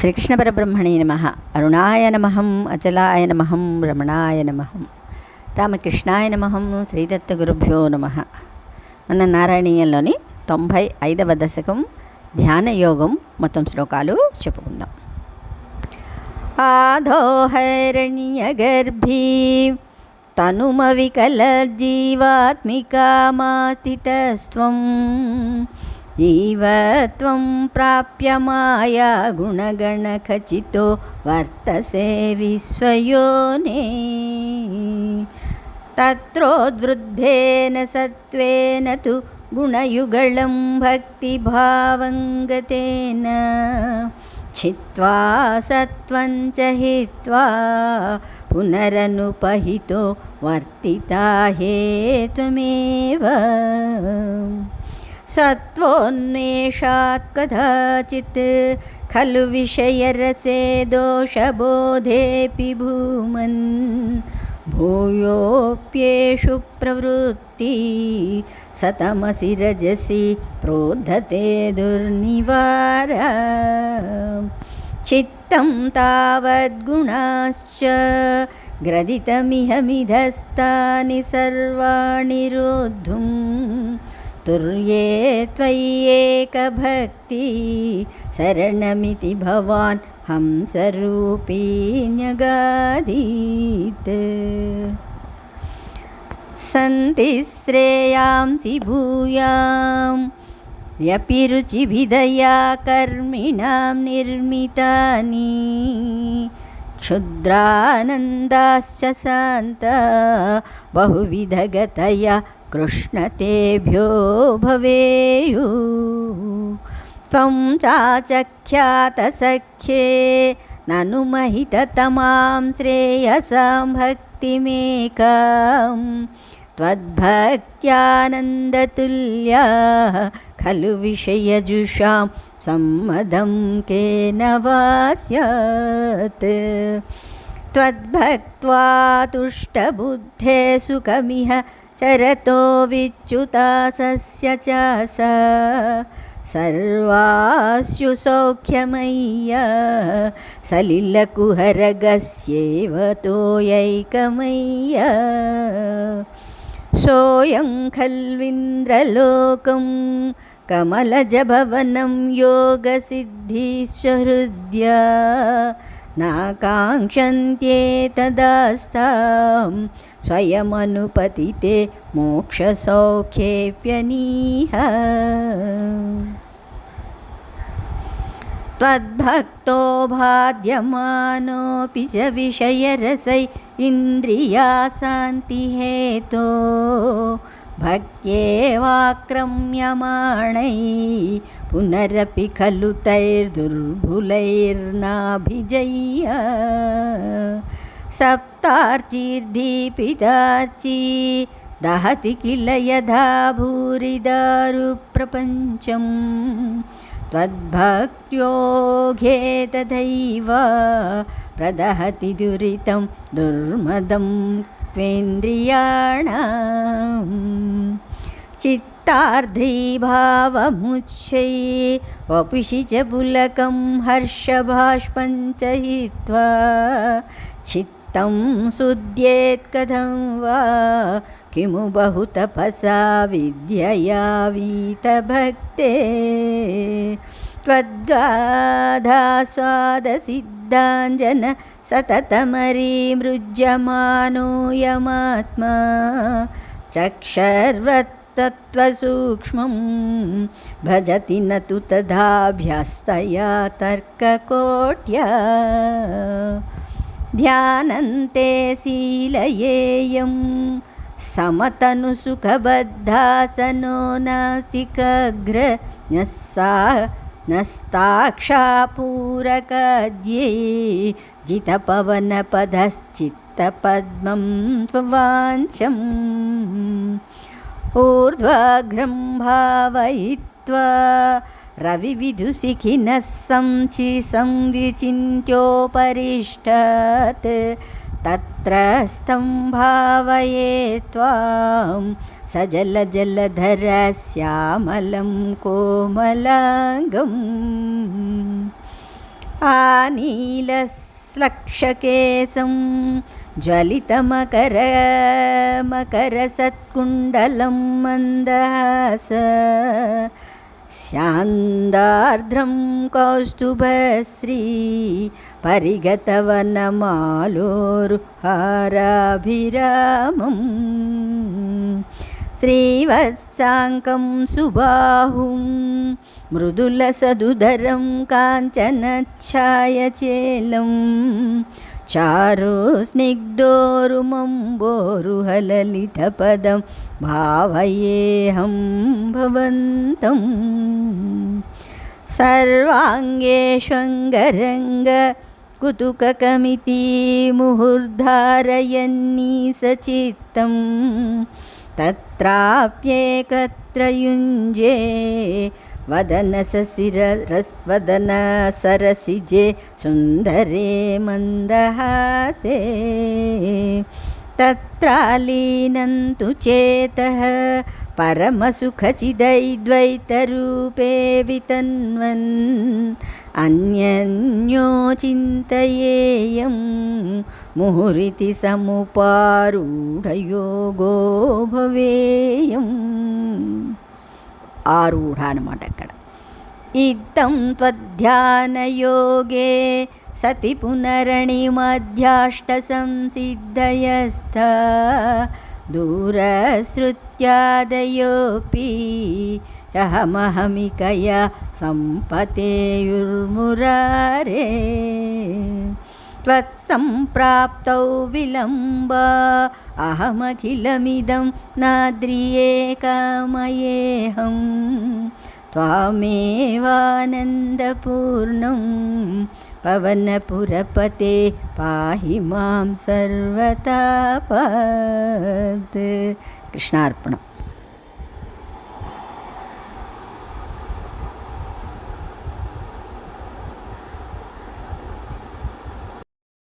శ్రీకృష్ణ పరబ్రహ్మణే నమ. అరుణాయ నమహం అచలాయ నమహం రమణాయ నమహం రామకృష్ణాయ నమహం శ్రీదత్త గురుభ్యో నమ. మన నారాయణీయంలోని తొంభై ఐదవ దశకం ధ్యాన యోగం మొత్తం శ్లోకాలు చెప్పుకుందాం. ఆధోహరణ్యగర్భీ తనుమవికలజీవాత్మికామాతితస్త్వం జీవత్వం ప్రాప్య మాయా గుణగణఖచితో వర్తసే విశ్వయోనే. తత్రోద్వృద్ధేన సత్వేన తు గుణయుగళం భక్తిభావంగతేన. చిత్వా సత్వం చ హిత్వా పునరనుపహితో వర్తితా सत्त्वोन्मेषात् कदाचित् खलु विषयरसे दोषबोधेऽपि भूमन्। भूयोऽप्येषु प्रवृत्ति सतमसि रजसि प्रोद्धते दुर्निवार। चित्तं तावद्गुणाश्च ग्रदितमिहमिधस्तानि सर्वाणि रोद्धुम्। तुर्ये त्वय्येकभक्ति शरणमिति भवान् हंसरूपी न्यगादीत्। सन्ति श्रेयांसि भूयां यपिरुचिभिधया कर्मिणां निर्मितानि। क्षुद्रानन्दाश्च सन्त बहुविधगतया कृष्णतेभ्यो भवेयु। त्वं चाचख्यातसख्ये ननु महिततमां श्रेयसां भक्तिमेकां त्वद्भक्त्यानन्दतुल्या, खलु विषयजुषां सम्मदं केन वा स्यात् त्वद्भक्त्वा तुष्टबुद्धे सुखमिह चरतो विच्युतासस्य च स सर्वास्यु सौख्यमय्य सलिलकुहरगस्यैव तोयैकमय्य सोऽयं खल्विन्द्रलोकं कमलजभवनं योगसिद्धिश्च हृद्या नाकाङ्क्षन्त्येतदास्तां स्वयमनुपतिते मोक्षसौख्येऽप्यनीह त्वद्भक्तो भाद्यमानोऽपि च विषयरसै इन्द्रियाशान्तिहेतो भक्त्येवाक्रम्यमाणै पुनरपि खलु तैर्दुर्बुलैर्नाभिजय्य। सप्तार्चिर्दीपितार्ची दहति किल यथा भूरिदारुप्रपञ्चं त्वद्भक्त्योघे तथैव प्रदहति दुरितं दुर्मदं त्वेन्द्रियाणाम्। चित्तार्ध्रीभावमुच्चै वपुषि च पुलकं हर्षभाष्पं च हित्वा चित्तं शुद्ध्येत् कथं वा किमु बहुतपसा विद्यया वीतभक्ते त्वद्गाधास्वादसिद्धाञ्जन सततमरीमृज्यमानोऽयमात्मा चक्षर्वत्तत्त्वसूक्ष्मं भजति न तु तदाभ्यस्तया तर्ककोट्या ध्यानन्ते शीलयेयं समतनुसुखबद्धासनो नासिकग्र न्यस्सा नस्ताक्षापूरकद्ये जितपवनपदश्चित्तपद्मं स्ववाञ्छम् ऊर्ध्वाघ्रं भावयित्वा रविविदुशिखिनः संचि संविचिन्त्योपरिष्टात् तत्र स्तम्भावये त्वां सजलजलधरश्यामलं कोमलाङ्गम् आनीलश्लक्षकेशं ज्वलितमकर मकरसत्कुण्डलं శాందార్ధ్రం కౌస్తుభశ్రీ పరిగతవనమాలోరుహారాభిరామం. శ్రీవత్సాంకం సుబాహుం మృదులసదుధరం కాంచనఛాయచేలం చారు స్నిగ్ధోరు మంబోరు హలలిత పదం భావయేహం భవంతం. సర్వాంగేష్వంగరంగ కుతుకమితి ముహుర్ధారయన్నీ సచిత్తం. తత్రాప్యేకత్రయుంజే వదన ససిర రస్ వదన సరసిజే సుందరే మందహాసే. తత్రాలీనంతు చేత పరమసుఖచిదైద్వైతరూపే వితన్వన్. అన్యోచింతయేయం ముహురితి సముపారూఢయోగో భవే. ఆరూఢ అనమాట అక్కడ. ఇద్దం త్వధ్యానయోగే సతి పునరణిమధ్యాష్ట సంసిద్ధయస్థ. దూరశ్రుత్యాదయోపి అహమహమికయ సంపతేయుర్మురారే. त्वत्सम्प्राप्तौ विलम्ब। अहमखिलमिदं नाद्रियेकमयेऽहं त्वामेवानन्दपूर्णं पवनपुरपते पाहि मां सर्वतापत्। कृष्णार्पणम्।